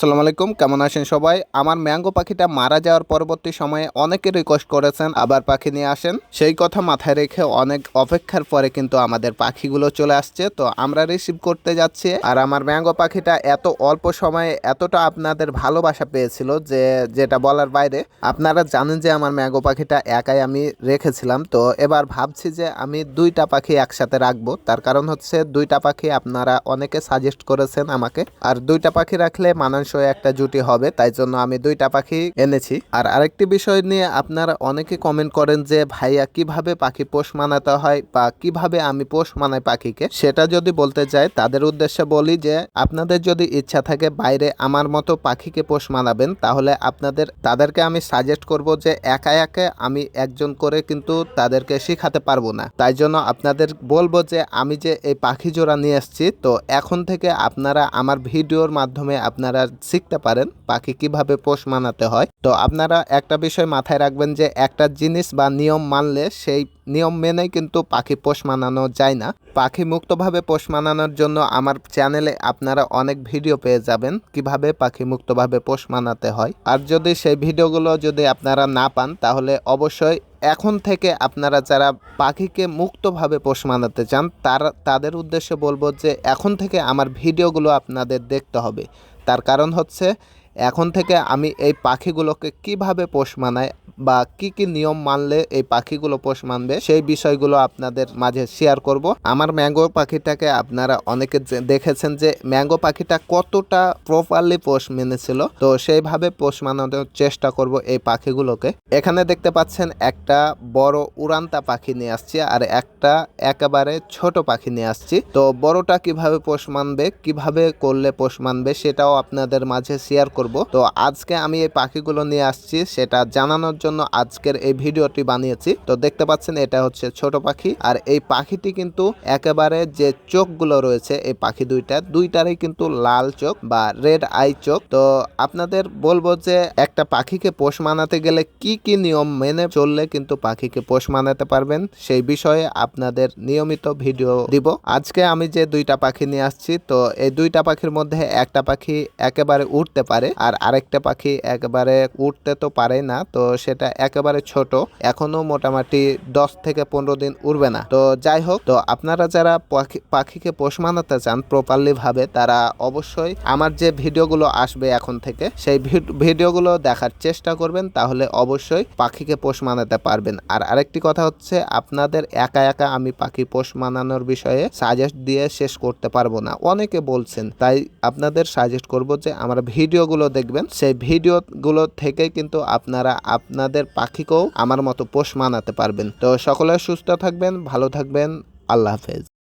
আসসালামু আলাইকুম, কেমন আছেন সবাই? আমার ম্যাঙ্গো পাখিটা মারা যাওয়ার পরবর্তী সময়ে অনেকে রিকোয়েস্ট করেছেন আবার পাখি নিয়ে আসেন। সেই কথা মাথায় রেখে অনেক অপেক্ষার পরে কিন্তু আমাদের পাখিগুলো চলে আসছে। তো আমরা রিসিভ করতে যাচ্ছি আর আমার ম্যাঙ্গো পাখিটা এত অল্প সময়ে এতটা আপনাদের ভালোবাসা পেয়েছিল যে, যেটা বলার বাইরে, আপনারা জানেন যে আমার ম্যাঙ্গো পাখিটা একাই আমি রেখেছিলাম। তো এবার ভাবছি যে আমি দুইটা পাখি একসাথে রাখব। তার কারণ হচ্ছে দুইটা পাখি আপনারা অনেকে সাজেস্ট করেছেন আমাকে। আর দুইটা পাখি রাখলে মানানসই একটা জুটি হবে, তাই জন্য আমি দুইটা পাখি এনেছি। আর আরেকটি বিষয় নিয়ে আপনারা অনেকে কমেন্ট করেন যে, ভাইয়া, কীভাবে পাখি পোষ মানাতে হয় বা কীভাবে আমি পোষ মানাই পাখিকে? সেটা যদি বলতে চাই তাদের উদ্দেশ্যে বলি যে, আপনাদের যদি ইচ্ছা থাকে বাইরে আমার মতো পাখিকে পোষ মানাবেন, তাহলে আপনাদের, তাদেরকে আমি সাজেস্ট করব যে, একা একা আমি একজন করে কিন্তু তাদেরকে শেখাতে পারব না। তাই জন্য আপনাদের বলব যে, আমি যে এই পাখি জোড়া নিয়ে এসেছি, তো এখন থেকে আপনারা আমার ভিডিওর মাধ্যমে আপনারা শিখতে পারেন পাখি কীভাবে পোষ মানাতে হয়। তো আপনারা একটা বিষয় মাথায় রাখবেন যে একটা জিনিস বা নিয়ম মানলে সেই নিয়ম মেনেই কিন্তু পাখি পোষ মানানো যায় না। পাখি মুক্তভাবে পোষ মানানোর জন্য আমার চ্যানেলে আপনারা অনেক ভিডিও পেয়ে যাবেন কীভাবে পাখি মুক্তভাবে পোষ মানাতে হয়। আর যদি সেই ভিডিওগুলো যদি আপনারা না পান, তাহলে অবশ্যই এখন থেকে আপনারা যারা পাখিকে মুক্তভাবে পোষ মানাতে চান, তার, তাদের উদ্দেশ্যে বলব যে এখন থেকে আমার ভিডিওগুলো আপনাদের দেখতে হবে। তার কারণ হচ্ছে এখন থেকে আমি এই পাখিগুলোকে কীভাবে পোষ মানাই বা কি কি নিয়ম মানলে এই পাখিগুলো পোষ মানবে, সেই বিষয়গুলো আপনাদের মাঝে শেয়ার করব। আমার ম্যাঙ্গো পাখিটাকে আপনারা অনেকে দেখেছেন যে ম্যাঙ্গো পাখিটা কতটা প্রপারলি পোষ মেনেছিল, তো সেইভাবে পোষ মানানোর চেষ্টা করব এই পাখিগুলোকে। এখানে দেখতে পাচ্ছেন একটা বড় উড়ান্তা পাখি নিয়ে আসছি আর একটা একেবারে ছোট পাখি নিয়ে আসছি। তো বড়টা কীভাবে পোষ মানবে, কীভাবে করলে পোষ মানবে সেটাও আপনাদের মাঝে শেয়ার করব। তো আজকে আমি এই পাখিগুলো নিয়ে আসছি, সেটা জানানোর জন্য আজকের এই ভিডিওটি বানিয়েছি। তো দেখতে পাচ্ছেন, এটা হচ্ছে ছোট পাখি, আর এই পাখিটি কিন্তু একেবারে যে চোখগুলো রয়েছে, এই পাখি দুইটা, দুইটারই কিন্তু লাল চোখ বা রেড আই চোখ। তো আপনাদের বলব যে, একটা পাখিকে পোষ মানাতে গেলে কি কি নিয়ম মেনে চললে কিন্তু পাখিকে পোষ মানাতে পারবেন, সেই বিষয়ে আপনাদের নিয়মিত ভিডিও দিব। আজকে আমি যে দুইটা পাখি নিয়ে আসছি, তো এই দুইটা পাখির মধ্যে একটা পাখি একেবারে উঠতে পারে আর আরেকটা পাখি একবারে উঠতে তো পারে না, তো সেটা একেবারে ছোট। এখনও মোটামুটি দশ থেকে পনেরো দিন উড়বে না। তো যাই হোক, তো আপনারা যারা পাখি, পাখিকে পোষ মানাতে চান প্রপারলি ভাবে, তারা অবশ্যই আমার যে ভিডিওগুলো আসবে এখন থেকে, সেই ভিড- ভিডিওগুলো দেখার চেষ্টা করবেন, তাহলে অবশ্যই পাখিকে পোষ মানাতে পারবেন। আর আরেকটি কথা হচ্ছে, আপনাদের একা একা আমি পাখি পোষ মানানোর বিষয়ে সাজেস্ট দিয়ে শেষ করতে পারব না। অনেকে বলছেন, তাই আপনাদের সাজেস্ট করব যে, আমার ভিডিওগুলো দেখবেন, সেই ভিডিওগুলো থেকে কিন্তু আপনারা আপনাদের পাখিকেও আমার মতো পোষ মানাতে পারবেন। তো সকলে সুস্থ থাকবেন, ভালো থাকবেন, আল্লাহ হাফেজ।